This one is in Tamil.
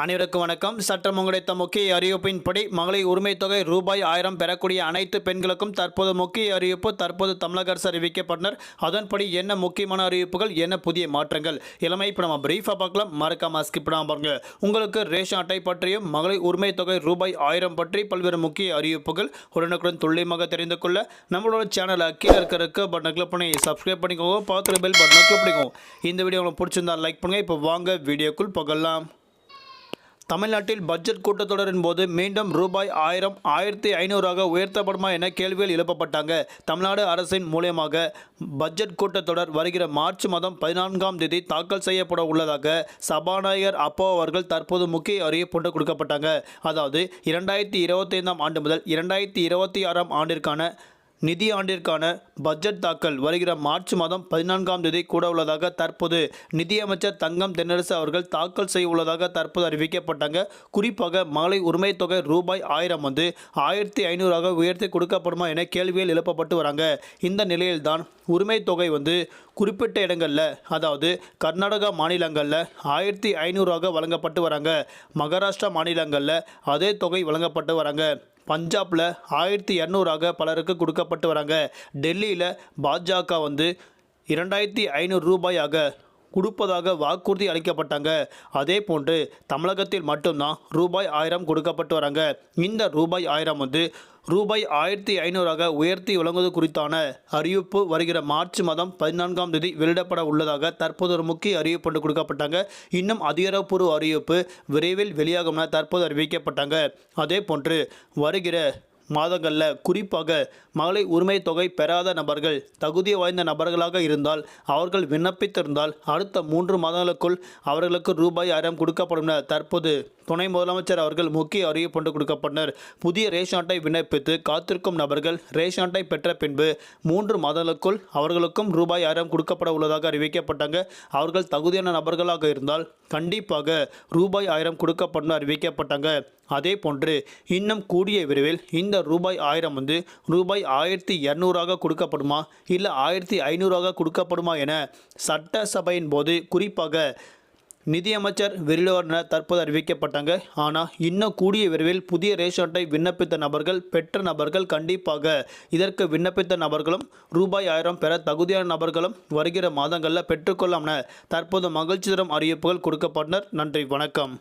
அனைவருக்கும் வணக்கம். சட்டம் கிடைத்த முக்கிய அறிவிப்பின்படி மகளிர் உரிமை தொகை ரூபாய் ஆயிரம் பெறக்கூடிய அனைத்து பெண்களுக்கும் தற்போது முக்கிய அறிவிப்பு தற்போது தமிழக அரசு அறிவிக்கப்பட்டனர். அதன்படி என்ன முக்கியமான அறிவிப்புகள் என்ன புதிய மாற்றங்கள்? இளமை இப்போ நம்ம பிரீஃபாக பார்க்கலாம். மறக்காம ஸ்கிப் பண்ணாம பாருங்க. உங்களுக்கு ரேஷன் அட்டை பற்றியும் மகளிர் உரிமை தொகை ரூபாய் ஆயிரம் பற்றி பல்வேறு முக்கிய அறிவிப்புகள் உடனுக்குடன் துல்லியமாக தெரிந்து கொள்ள நம்மளோட சேனலை கீழே இருக்க இருக்க பட்டனை கிளிக் பண்ணி சப்ஸ்கிரைப் பண்ணிக்கோங்க. பார்த்துட்டு பெல் பட்டனை கிளிக் பண்ணிக்கோங்க. இந்த வீடியோ உங்களுக்கு பிடிச்சிருந்தா லைக் பண்ணுங்கள் இப்போ வாங்க வீடியோக்குள் போகலாம். தமிழ்நாட்டில் பட்ஜெட் கூட்டத்தொடரின் போது மீண்டும் ரூபாய் ஆயிரம் ஆயிரத்தி ஐநூறாக உயர்த்தப்படுமா என கேள்விகள் எழுப்பப்பட்டாங்க. தமிழ்நாடு அரசின் மூலியமாக பட்ஜெட் கூட்டத்தொடர் வருகிற மார்ச் மாதம் பதினான்காம் தேதி தாக்கல் செய்யப்பட உள்ளதாக சபாநாயகர் அப்போ அவர்கள் தற்போது முக்கிய அறிவிப்புண்டு கொடுக்கப்பட்டாங்க. அதாவது இரண்டாயிரத்தி இருபத்தைந்தாம் ஆண்டு முதல் இரண்டாயிரத்தி இருபத்தி ஆறாம் ஆண்டிற்கான நிதி ஆண்டிற்கான பட்ஜெட் தாக்கல் வருகிற மார்ச் மாதம் பதினான்காம் தேதி கூட உள்ளதாக தற்போது நிதியமைச்சர் தங்கம் தென்னரசு அவர்கள் தாக்கல் செய்ய உள்ளதாக தற்போது அறிவிக்கப்பட்டாங்க. குறிப்பாக மாலை உரிமை தொகை ரூபாய் ஆயிரம் வந்து ஆயிரத்தி ஐநூறாக உயர்த்தி கொடுக்கப்படுமா என கேள்வியில் எழுப்பப்பட்டு வராங்க. இந்த நிலையில்தான் உரிமைத் தொகை வந்து குறிப்பிட்ட இடங்களில் அதாவது கர்நாடகா மாநிலங்களில் ஆயிரத்தி ஐநூறாக வழங்கப்பட்டு வராங்க. மகாராஷ்டிரா மாநிலங்களில் அதே தொகை வழங்கப்பட்டு வராங்க. பஞ்சாபில் ஆயிரத்தி இரநூறாக பலருக்கு கொடுக்கப்பட்டு வராங்க. டெல்லியில் பாஜக வந்து இரண்டாயிரத்தி ஐநூறு ரூபாயாக கொடுப்பதாக வாக்குறுதி அளிக்கப்பட்டாங்க. அதே போன்று தமிழகத்தில் மட்டும்தான் ரூபாய் ஆயிரம் கொடுக்கப்பட்டு வராங்க. இந்த ரூபாய் ஆயிரம் வந்து ரூபாய் ஆயிரத்தி ஐநூறாக உயர்த்தி வழங்குவது குறித்தான அறிவிப்பு வருகிற மார்ச் மாதம் பதினான்காம் தேதி வெளியிடப்பட உள்ளதாக தற்போது ஒரு முக்கிய அறிவிப்பு ஒன்று கொடுக்கப்பட்டாங்க. இன்னும் அதிகாரப்பூர்வ அறிவிப்பு விரைவில் வெளியாகும் என தற்போது அறிவிக்கப்பட்டாங்க. அதே போன்று வருகிற மாதங்களில் குறிப்பாக மகளிர் உரிமை தொகை பெறாத நபர்கள் தகுதி வாய்ந்த நபர்களாக இருந்தால் அவர்கள் விண்ணப்பித்திருந்தால் அடுத்த மூன்று மாதங்களுக்குள் அவர்களுக்கு ரூபாய் ஆயிரம் கொடுக்கப்படும் என தற்போது துணை முதலமைச்சர் அவர்கள் முக்கிய அறிவிப்பு ஒன்று கொடுக்கப்பட்டனர். புதிய ரேஷன் அட்டை விண்ணப்பித்து காத்திருக்கும் நபர்கள் ரேஷன் அட்டை பெற்ற பின்பு மூன்று மாதங்களுக்குள் அவர்களுக்கும் ரூபாய் ஆயிரம் கொடுக்கப்பட உள்ளதாக அறிவிக்கப்பட்டாங்க. அவர்கள் தகுதியான நபர்களாக இருந்தால் கண்டிப்பாக ரூபாய் ஆயிரம் கொடுக்கப்படும் அறிவிக்கப்பட்டாங்க. அதே போன்று இன்னும் கூடிய விரைவில் இந்த ரூபாய் ஆயிரம் வந்து ரூபாய் ஆயிரத்தி இரநூறாக கொடுக்கப்படுமா? இல்லை ஆயிரத்தி ஐநூறாக கொடுக்கப்படுமா என சட்டசபையின் போது குறிப்பாக நிதியமைச்சர் வெளியிடுவார் என தற்போது அறிவிக்கப்பட்டாங்க. ஆனால் இன்னும் கூடிய விரைவில் புதிய ரேஷன் அட்டை விண்ணப்பித்த நபர்கள் பெற்ற நபர்கள் கண்டிப்பாக இதற்கு விண்ணப்பித்த நபர்களும் ரூபாய் ஆயிரம் பெற தகுதியான நபர்களும் வருகிற மாதங்களில் பெற்றுக்கொள்ளாம் என தற்போது மகிழ்ச்சி தரும் அறிவிப்புகள் கொடுக்கப்பட்டனர். நன்றி வணக்கம்.